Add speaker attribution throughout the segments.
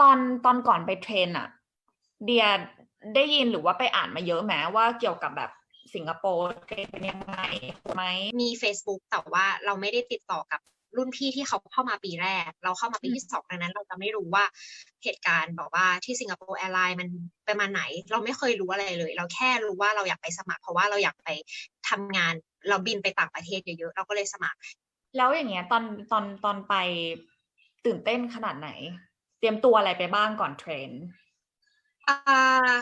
Speaker 1: ตอนตอนก่อนไปเทรนอะเดียได้ยินหรือว่าไปอ่านมาเยอะไหมว่าเกี่ยวกับแบบสิงคโปร์เป็นยังไงไหม
Speaker 2: มี Facebook แต่ว่าเราไม่ได้ติดต่อกับรุ่นพี่ที่เขาเข้ามาปีแรก เราเข้ามาปีที่สองดังนั้น เราจะไม่รู้ว่าเหตุการณ์บอกว่าที่สิงคโปร์แอร์ไลน์มันประมาณไหน เราไม่เคยรู้อะไรเลย เราแค่รู้ว่าเราอยากไปสมัคร เพราะว่าเราอยากไปทำงาน เราบินไปต่างประเทศเยอะๆ เราก็เลยสมัคร
Speaker 1: แล้วอย่างเงี้ยตอนตอนตอนไป ตื่นเต้นขนาดไหน เตรียมตัวอะไรไปบ้างก่อนเทรน
Speaker 2: อ่า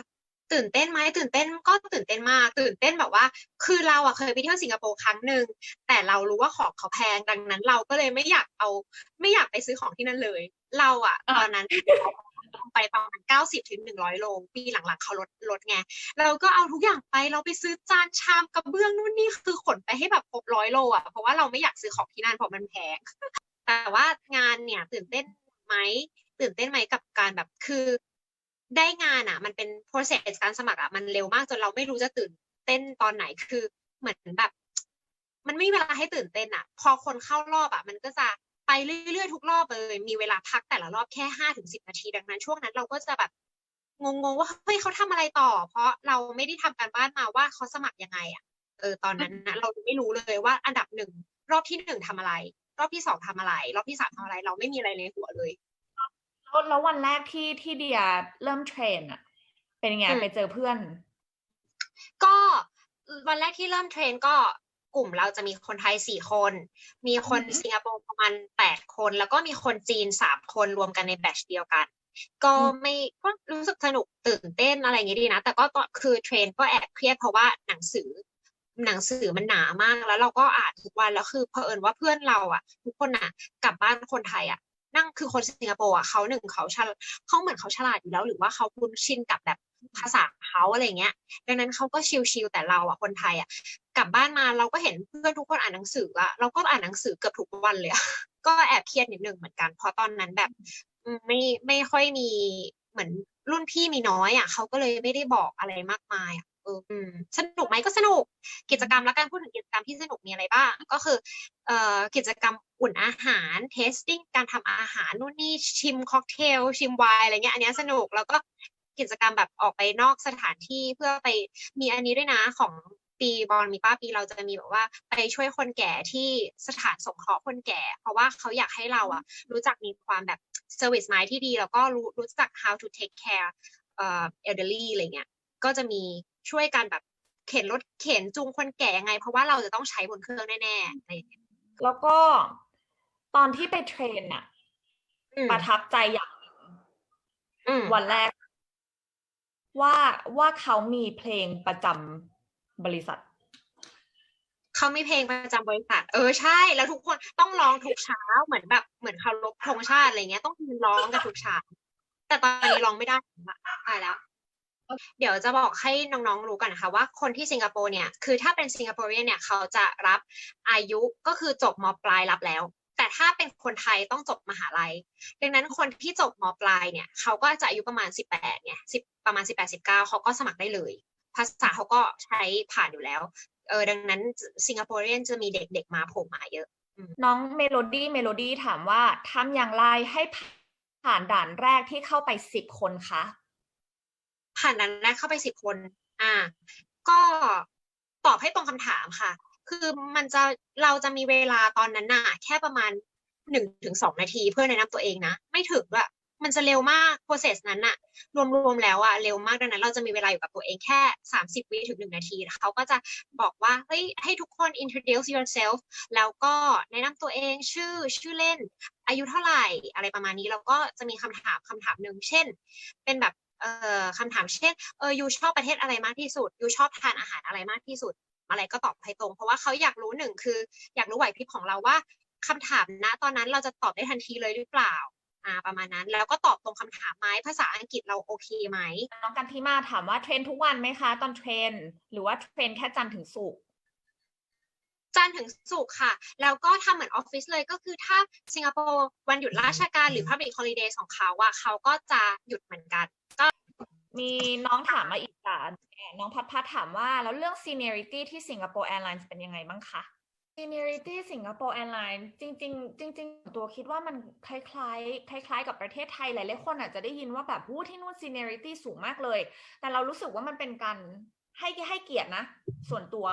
Speaker 2: ตื่นเต้นไหมตื่นเต้นก็ตื่นเต้นมากตื่นเต้นแบบว่า คือเราอะเคยไปเที่ยวสิงคโปร์ครั้งหนึ่งแต่เรารู้ว่าของเขาแพงดังนั้น เราก็เลยไม่อยากเอา ไม่อยากไปซื้อของที่นั่นเลย เราอะตอนนั้นไปประมาณเก้าสิบถึงหนึ่งร้อยโลปีหลังๆเขาลดลดไงเราก็เอาทุกอย่างไปเราไปซื้อจานชามกระเบื้องนู่นนี่คือขนไปให้แบบครบร้อยโลอะเพราะว่าเราไม่อยากซื้อของที่นั่นเพราะมันแพง แต่ว่างานเนี่ยตื่นเต้นไหมตื่นเต้นไหมกับการแบบคือได้งานอะ มันเป็น process การสมัครอะมันเร็วมากจนเราไม่รู้จะตื่นเต้นตอนไหนคือเหมือนแบบ มันไม่มีเวลาให้ตื่นเต้นอะ พอคนเข้ารอบอะ มันก็จะไปเรื่อยๆทุกรอบเลยมีเวลาพักแต่ละรอบแค่ห้าถึงสิบนาทีดังนั้น ช่วงนั้นเราก็จะแบบงงๆว่าเฮ้ยเขาทำอะไรต่อ เพราะเราไม่ได้ทำการบ้านมาว่าเขาสมัครยังไงอะเออตอนนั้นนะเราไม่รู้เลยว่าอันดับหนึ่งรอบที่หนึ่งทำอะไร รอบที่สองทำอะไร รอบที่สามทำอะไร เราไม่มีอะไรในหัวเลย
Speaker 1: แล้วแล้ววันแรกที่ที่เดียเริ่มเทรนอะเป็นยังไง
Speaker 2: อืม
Speaker 1: ไปเจอเพื่อน
Speaker 2: ก็วันแรกที่เริ่มเทรนก็กลุ่มเราจะมีคนไทยสี่คน มีคน
Speaker 1: อือหือ
Speaker 2: สิงคโปร์ประมาณแปดคน แล้วก็มีคนจีนสามคนรวมกันในแบตชเดียวกัน ก็ไม่ก็รู้สึกสนุกตื่นเต้นอะไรอย่างงี้ดีนะ แต่ก็ตอนคือเทรนก็แอบเครียดเพราะว่าหนังสือ หนังสือมันหนามากแล้วเราก็อ่านทุกวันแล้วคือเผอิญว่าเพื่อนเราอะ ทุกคนอะ กลับบ้านคนไทยอะ นั่งคือคนสิงคโปร์อะเขาหนึ่งเขาฉลาดเขาเหมือนเขาฉลาดอยู่แล้ว หรือว่าเขาคุ้นชินกับแบบภาษาเขาอะไรเงี้ย ดังนั้นเขาก็ชิลๆแต่เราอะคนไทยอะ กลับบ้านมาเราก็เห็นเพื่อนทุกคนอ่านหนังสืออะเราก็อ่านหนังสือเกือบทุกวันเลยก็แอบเครียดนิดนึงเหมือนกันเพราะตอนนั้นแบบไม่ไม่ค่อยมีเหมือนรุ่นพี่มีน้อยอะเขาก็เลยไม่ได้บอกอะไรมากมายอะ เออสนุกไหมก็สนุก กิจกรรมแล้วกันพูดถึงกิจกรรมที่สนุกมีอะไรบ้าง ก็คือเอ่อกิจกรรมอุ่นอาหารเทสติ้งการทำอาหารนู่นนี่ชิมค็อกเทลชิมไวน์อะไรเงี้ยอันนี้สนุกแล้วก็กิจกรรมแบบออกไปนอกสถานที่เพื่อไปมีอันนี้ด้วยนะของปีบอลมีป้าปีเราจะมีแบบว่าไปช่วยคนแก่ที่สถานสงเคราะห์คนแก่ เพราะว่าเขาอยากให้เราอะรู้จักมีความแบบ service mind ที่ดี แล้วก็รู้รู้จัก how to take care เอ่อ elderly อะไรเงี้ยก็จะมี ช่วยกันแบบเข็นรถเข็นจูงคนแก่ยังไง เพราะว่าเราจะต้องใช้บนเครื่องแน่ๆอะไรอย่างเงี้ย
Speaker 1: แล้วก็ตอนที่ไปเทรนอะ
Speaker 2: อืม
Speaker 1: ประทับใจอย่างหนึ่ง
Speaker 2: อืม
Speaker 1: วันแรก ว่าว่าเขามีเพลงประจำบริษัท
Speaker 2: เขามีเพลงประจำบริษัท เออใช่ แล้วทุกคนต้องร้องทุกเช้าเหมือนแบบเหมือนเคารพธงชาติอะไรเงี้ยต้องยืนร้องกันทุกเช้าแต่ตอนนี้ร้องไม่ได้ละตายแล้ว เดี๋ยวจะบอกให้น้องๆรู้กันนะคะว่าคนที่สิงคโปร์เนี่ยคือถ้าเป็นสิงคโปร์เนี่ยเขาจะรับอายุก็คือจบมปลายรับแล้ว แต่ถ้าเป็นคนไทยต้องจบมหาลัย ดังนั้นคนที่จบมปลายเนี่ยเขาก็จะอายุประมาณสิบแปดเนี่ยประมาณสิบแปดสิบเก้าเขาก็สมัครได้เลย ภาษาเขาก็ใช้ผ่านอยู่แล้วเออดังนั้นสิงคโปร์เรียนจะมีเด็กๆมาโผล่มาเยอะ
Speaker 1: น้องเมโลดี้เมโลดี้ถามว่าทำอย่างไรให้ผ่านด่านแรกที่เข้าไปสิบคนคะ
Speaker 2: ผ่านนั้นแรกเข้าไปสิบคน อ่า ก็ตอบให้ตรงคำถามค่ะ คือมันจะเราจะมีเวลาตอนนั้นน่ะ แค่ประมาณหนึ่งถึงสองนาทีเพื่อแนะนำตัวเองนะ ไม่ถึงด้วยมันจะเร็วมาก process นั้นน่ะรวมๆแล้วอะเร็วมากดังนั้น เราจะมีเวลาอยู่กับตัวเองแค่สามสิบวิถึงหนึ่งนาทีเขาก็จะบอกว่าเฮ้ยให้ทุกคน introduce yourself แล้วก็แนะนำตัวเองชื่อชื่อเล่น อายุเท่าไหร่อะไรประมาณนี้ แล้วก็จะมีคำถามคำถามหนึ่งเช่น เป็นแบบ คำถามเช่นเออยูชอบประเทศอะไรมากที่สุดยูชอบทานอาหารอะไรมากที่สุด อะไรก็ตอบให้ตรง เพราะว่าเขาอยากรู้หนึ่งคือ อยากรู้ไหวพริบของเราว่าคำถามณตอนนั้นเราจะตอบได้ทันทีเลยหรือเปล่าอ่าประมาณนั้นแล้วก็ตอบตรงคำถามไหมภาษาอังกฤษเราโอเคไหม
Speaker 1: น้องกันที่มาถามว่าเทรนทุกวันไหมคะ ตอนเทรน หรือว่าเทรนแค่จันทร์ถึงศุกร์
Speaker 2: จันทร์ถึงศุกร์ค่ะ แล้วก็ทำเหมือนออฟฟิศเลยก็คือถ้าสิงคโปร์วันหยุดราชการหรือ Public Holiday ของเขาอะเขาก็จะหยุดเหมือนกัน
Speaker 1: มีน้องถามมาอีกจ้ะน้องพัดพัดถามว่า แล้วเรื่อง seniority ที่สิงคโปร์แอร์ไลน์เป็นยังไงบ้างคะ seniority สิงคโปร์แอร์ไลน์จริง ๆ จริง ๆ ตัวคิดว่ามันคล้ายๆ คล้าย ๆ กับประเทศไทยหลายๆคนอาจจะได้ยินว่าแบบวู้ที่นู่น seniority สูงมากเลย แต่เรารู้สึกว่ามันเป็นการให้ให้เกียรตินะ ส่วนตัว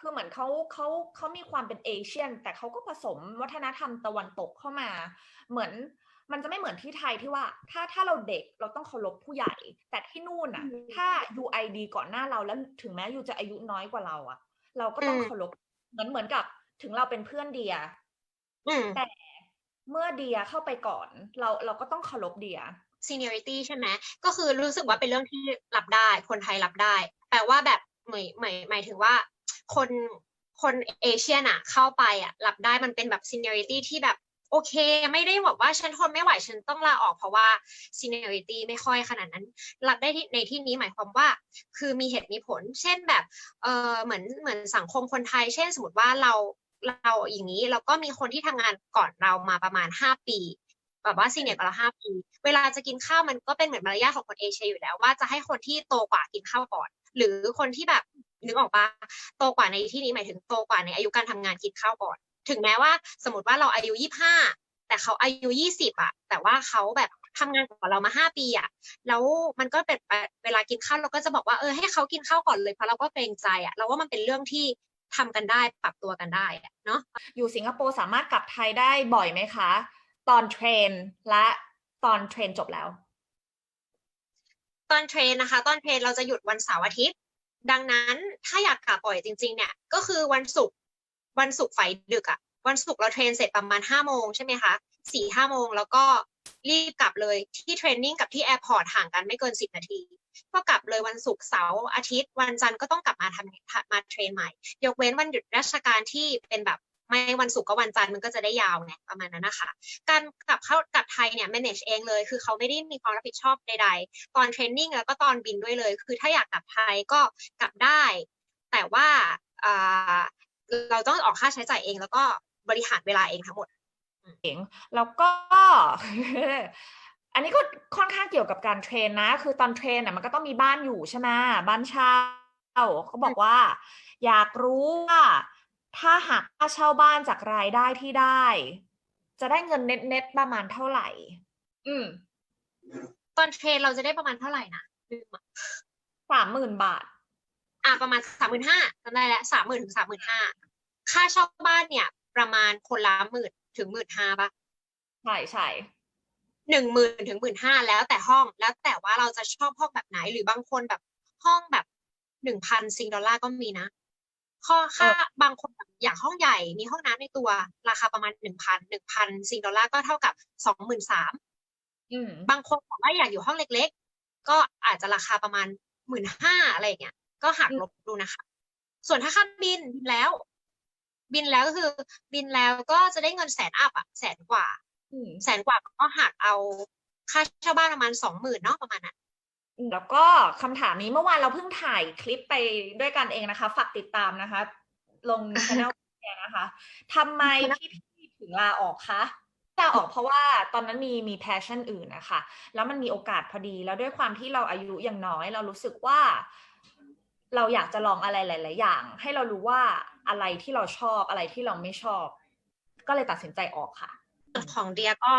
Speaker 1: คือเหมือนเขาเขาเขามีความเป็นเอเชียน แต่เขาก็ผสมวัฒนธรรมตะวันตกเข้ามา เหมือน มันจะไม่เหมือนที่ไทยที่ว่า ถ้าถ้าเราเด็กเราต้องเคารพผู้ใหญ่ แต่ที่นู่นอะ
Speaker 2: อืม
Speaker 1: ถ้า UID ก่อนหน้าเราแล้วถึงแม้ยูจะอายุน้อยกว่าเราอะ เราก็ต้อง
Speaker 2: อืม
Speaker 1: เคารพเหมือนเหมือนกับ ถึงเราเป็นเพื่อนเดีย
Speaker 2: อืม
Speaker 1: แต่เมื่อเดียเข้าไปก่อน เราเราก็ต้องเคารพเดีย
Speaker 2: seniority ใช่ไหมก็คือรู้สึกว่าเป็นเรื่องที่รับได้ คนไทยรับได้ แปลว่าแบบหมายหมายหมายถึงว่า คนคนเอเชียนอะเข้าไปอะรับได้มันเป็นแบบ seniority ที่แบบ โอเค ไม่ได้บอกว่าฉันทนไม่ไหวฉันต้องลาออกเพราะว่า seniority ไม่ค่อยขนาดนั้น รับได้ที่ในที่นี้หมายความว่า คือมีเหตุมีผล เช่นแบบเออเหมือนเหมือนสังคมคนไทย เช่นสมมติว่าเราเราอย่างนี้เราก็มีคนที่ทำงานก่อนเรามาประมาณห้าปีแบบว่าซีเนียร์กว่าเราห้าปี เวลาจะกินข้าวมันก็เป็นเหมือนมารยาทของคนเอเชียอยู่แล้ว ว่าจะให้คนที่โตกว่ากินข้าวก่อน หรือคนที่แบบนึกออกปะโตกว่าในที่นี้หมายถึงโตกว่าในอายุการทำงานกินข้าวก่อน ถึงแม้ว่าสมมติว่าเราอายุยี่ห้าแต่เขาอายุยี่สิบอะแต่ว่าเขาแบบทำงานกว่าเรามาห้าปีอะแล้วมันก็เป็นเวลากินข้าวเราก็จะบอกว่าเออให้เขากินข้าวก่อนเลยเพราะเราก็เกรงใจอะเราว่ามันเป็นเรื่องที่ทำกันได้ปรับตัวกันได้อะเนาะ
Speaker 1: อยู่สิงคโปร์สามารถกลับไทยได้บ่อยไหมคะ ตอนเทรนและตอนเทรนจบแล้ว
Speaker 2: ตอนเทรนนะคะ ตอนเทรนเราจะหยุดวันเสาร์อาทิตย์ ดังนั้นถ้าอยากกลับบ่อยจริง ๆ เนี่ย ก็คือวันศุกร์ วันศุกร์ไฟดึกอะวันศุกร์เราเทรนเสร็จประมาณห้าโมงใช่ไหมคะสี่ห้าโมงแล้วก็รีบกลับเลยที่เทรนนิ่งกับที่แอร์พอร์ตห่างกันไม่เกินสิบนาที ก็กลับเลยวันศุกร์เสาร์อาทิตย์ วันจันทร์ก็ต้องกลับมาทำมาเทรนใหม่ ยกเว้นวันหยุดราชการที่เป็นแบบไม่วันศุกร์ก็วันจันทร์มันก็จะได้ยาวไงประมาณนั้นนะคะ การกลับเข้ากลับไทยเนี่ย manage เองเลย คือเขาไม่ได้มีความรับผิดชอบใดๆ ตอนเทรนนิ่งแล้วก็ตอนบินด้วยเลย คือถ้าอยากกลับไทยก็กลับได้ แต่ว่าอ่า เราต้องออกค่าใช้จ่ายเอง แล้วก็บริหารเวลาเองทั้งหมด
Speaker 1: เองแล้วก็อันนี้ก็ค่อนข้างเกี่ยวกับการเทรนนะ คือตอนเทรนน่ะมันก็ต้องมีบ้านอยู่ใช่ไหมบ้านเช่าเขาบอกว่า อยากรู้ว่าถ้าหากค่าเช่าบ้านจากรายได้ที่ได้ จะได้เงินเน็ตเน็ตประมาณเท่าไหร่ อืม
Speaker 2: ตอนเทรนเราจะได้ประมาณเท่าไหร่นะลืมอะ
Speaker 1: สามหมื่นบาท
Speaker 2: อะประมาณสามหมื่นห้าจำได้แล้วสามหมื่นถึงสามหมื่นห้าค่าเช่าบ้านเนี่ย ประมาณคนละหมื่นถึงหมื่นห้าปะ
Speaker 1: ใช่ใช่
Speaker 2: หนึ่งหมื่นถึงหมื่นห้าแล้วแต่ห้องแล้วแต่ว่าเราจะชอบห้องแบบไหนหรือบางคนแบบห้องแบบหนึ่งพันซิงดอลลาร์ก็มีนะข้อค่าบางคนแบบอยากห้องใหญ่มีห้องน้ำในตัว ราคาประมาณหนึ่งพันหนึ่งพันซิงดอลลาร์ก็เท่ากับสองหมื่นสาม
Speaker 1: อืม
Speaker 2: บางคนบอกว่าอยากอยู่ห้องเล็ก ๆ ก็อาจจะราคาประมาณหมื่นห้าอะไรอย่างเงี้ย ก็หักลบดูนะคะ ส่วนถ้าค่าบินบินแล้ว บินแล้วก็คือ บินแล้วก็จะได้เงินแสนอัพอะแสนกว่า
Speaker 1: อืม
Speaker 2: แสนกว่าก็หักเอาค่าเช่าบ้านประมาณสองหมื่นเนาะประมาณนั้น
Speaker 1: แล้วก็คำถามนี้เมื่อวานเราเพิ่งถ่ายคลิปไปด้วยกันเองนะคะฝากติดตามนะคะ ลงช anel เนี่ยนะคะทำไมพี่พี่ถึงลาออกคะลาออกเพราะว่าตอนนั้นมีมี passion อื่นนะคะแล้วมันมีโอกาสพอดีแล้วด้วยความที่เราอายุยังน้อย เรารู้สึกว่า เราอยากจะลองอะไรหลาย ๆ อย่าง ให้เรารู้ว่าอะไรที่เราชอบอะไรที่เราไม่ชอบ ก็เลยตัดสินใจออกค่ะ
Speaker 2: ของเดียก็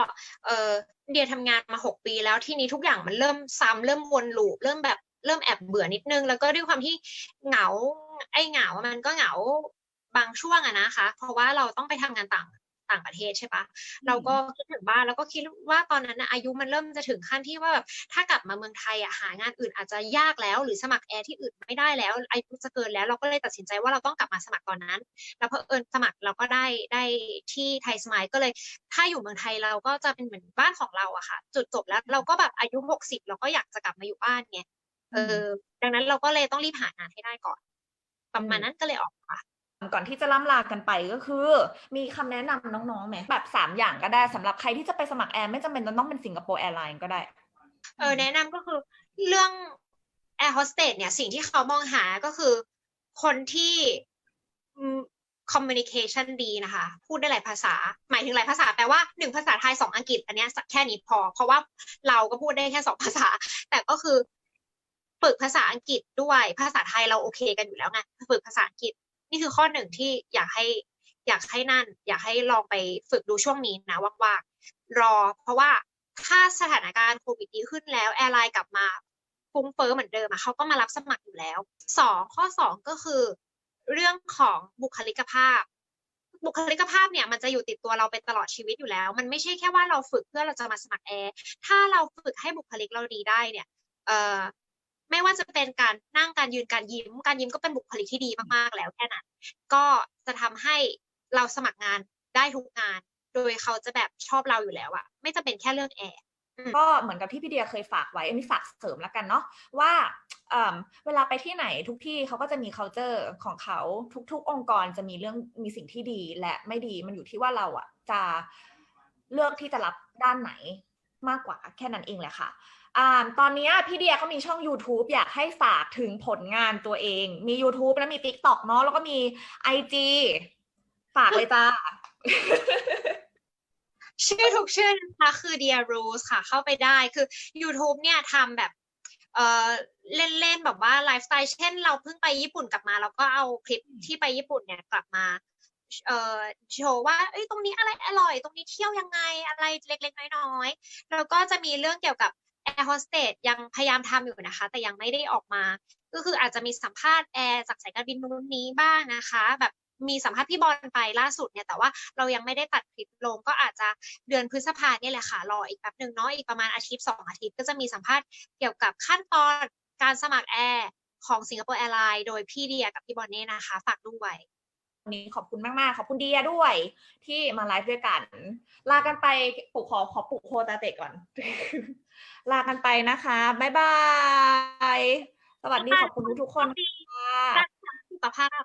Speaker 2: เออเดียทำงานมาหกปีแล้วที่นี้ทุกอย่างมันเริ่มซ้ำเริ่มวนลูปเริ่มแบบเริ่มแอบเบื่อนิดนึง แล้วก็ด้วยความที่เหงาไอ้เหงามันก็เหงาบางช่วงอะนะคะ เพราะว่าเราต้องไปทำงานต่าง ต่างประเทศใช่ปะเราก็คิดถึงบ้านแล้วก็คิดว่าตอนนั้นนะอายุมันเริ่มจะถึงขั้นที่ว่าแบบถ้ากลับมาเมืองไทยอะหางานอื่นอาจจะยากแล้ว หรือสมัครแอร์ที่อื่นไม่ได้แล้วอายุจะเกินแล้วเราก็เลยตัดสินใจว่าเราต้องกลับมาสมัครตอนนั้น แล้วเพอเอิญสมัครเราก็ได้ได้ที่ไทยสมายก็เลย ถ้าอยู่เมืองไทยเราก็จะเป็นเหมือนบ้านของเราอะค่ะ จุดจบแล้วเราก็แบบอายุหกสิบเราก็อยากจะกลับมาอยู่บ้านไงเออดังนั้นเราก็เลยต้องรีบหางานให้ได้ก่อนประมาณนั้นก็เลยออกค่ะ
Speaker 1: ก่อนที่จะล่ำลากันไปก็คือ มีคำแนะนำน้องๆไหมแบบสามอย่างก็ได้สำหรับใครที่จะไปสมัครแอร์ไม่จำเป็นจะต้องเป็นสิงคโปร์แอร์ไลน์ก็ได้
Speaker 2: เออแนะนำก็คือเรื่องแอร์โฮสเตสเนี่ยสิ่งที่เขามองหาก็คือคนที่คอมมิ n นิเคชันดีนะคะ พูดได้หลายภาษา หมายถึงหลายภาษาแปลว่าหนึ่งภาษาไทยสองอังกฤษ อันเนี้ยแค่นี้พอ เพราะว่าเราก็พูดได้แค่สองภาษา แต่ก็คือฝึกภาษาอังกฤษด้วยภาษาไทยเราโอเคกันอยู่แล้วไงฝึกภาษาอังกฤษ นี่คือข้อหนึ่งที่อยากให้อยากให้นั่น อยากให้ลองไปฝึกดูช่วงนี้นะว่างๆรอ เพราะว่าถ้าสถานการณ์โควิดดีขึ้นแล้วแอร์ไลน์กลับมาฟุ้งเฟ้อเหมือนเดิมอะเขาก็มารับสมัครอยู่แล้วสองข้อสองก็คือ เรื่องของบุคลิกภาพ บุคลิกภาพเนี่ยมันจะอยู่ติดตัวเราเป็นตลอดชีวิตอยู่แล้ว มันไม่ใช่แค่ว่าเราฝึกเพื่อเราจะมาสมัครแอร์ถ้าเราฝึกให้บุคลิกเราดีได้เนี่ยเอ่อ ไม่ว่าจะเป็นการนั่งการยืนการยิ้ม การยิ้มก็เป็นบุคลิกที่ดีมากๆแล้วแค่นั้น ก็จะทำให้เราสมัครงานได้ทุกงาน โดยเขาจะแบบชอบเราอยู่แล้วอะไม่จะเป็นแค่เรื่องแอร์
Speaker 1: ก็เหมือนกับที่พี่เดียเคยฝากไว้อันนี้ฝากเสริมแล้วกันเนาะว่าเอิ่มเวลาไปที่ไหนทุกที่เขาก็จะมี culture ของเขาทุก ๆ องค์กรจะมีเรื่องมีสิ่งที่ดีและไม่ดีมันอยู่ที่ว่าเราอะจะเลือกที่จะรับด้านไหน มากกว่าแค่นั้นเองแหละค่ะอ่าตอนนี้พี่เดียเขามีช่อง YouTube อยากให้ฝากถึงผลงานตัวเอง มี YouTube แล้วมี TikTok เนาะแล้วก็มี IG ฝากเลยจ้า
Speaker 2: ชื่อทุกชื่อนะคะคือ Dear Rules ค่ะเข้าไปได้คือ YouTube เนี่ยทำแบบเออเล่นๆแบบว่าไลฟ์สไตล์เช่นเราเพิ่งไปญี่ปุ่นกลับมา แล้วก็เอาคลิปที่ไปญี่ปุ่นเนี่ยกลับมา โชว์ว่าเอ้ยตรงนี้อะไรอร่อย ตรงนี้เที่ยวยังไงอะไรเล็ก ๆ น้อยๆแล้วก็จะมีเรื่องเกี่ยวกับแอร์โฮสเตสยังพยายามทำอยู่นะคะ แต่ยังไม่ได้ออกมา ก็คืออาจจะมีสัมภาษณ์แอร์จากสายการบินนู้นนี้บ้างนะคะ แบบมีสัมภาษณ์พี่บอลไปล่าสุดเนี่ยแต่ว่าเรายังไม่ได้ตัดคลิปลงก็อาจจะเดือนพฤษภาเนี่ยแหละค่ะรออีกแป๊บหนึ่งเนาะอีกประมาณอาทิตย์สองอาทิตย์ก็จะมีสัมภาษณ์เกี่ยวกับขั้นตอนการสมัครแอร์ของสิงคโปร์แอร์ไลน์โดยพี่เดียกับพี่บอลเน่นะคะ ฝากด้วย
Speaker 1: วันนี้ขอบคุณมากๆ ขอบคุณเดียด้วย ที่มาไลฟ์ด้วยกัน ลากันไปปลุกขอขอปลุกโคตาเตะก่อน ลากันไปนะคะบ๊ายบาย สวัสดีขอบคุณทุกๆคนค่ะ
Speaker 2: สุขภาพ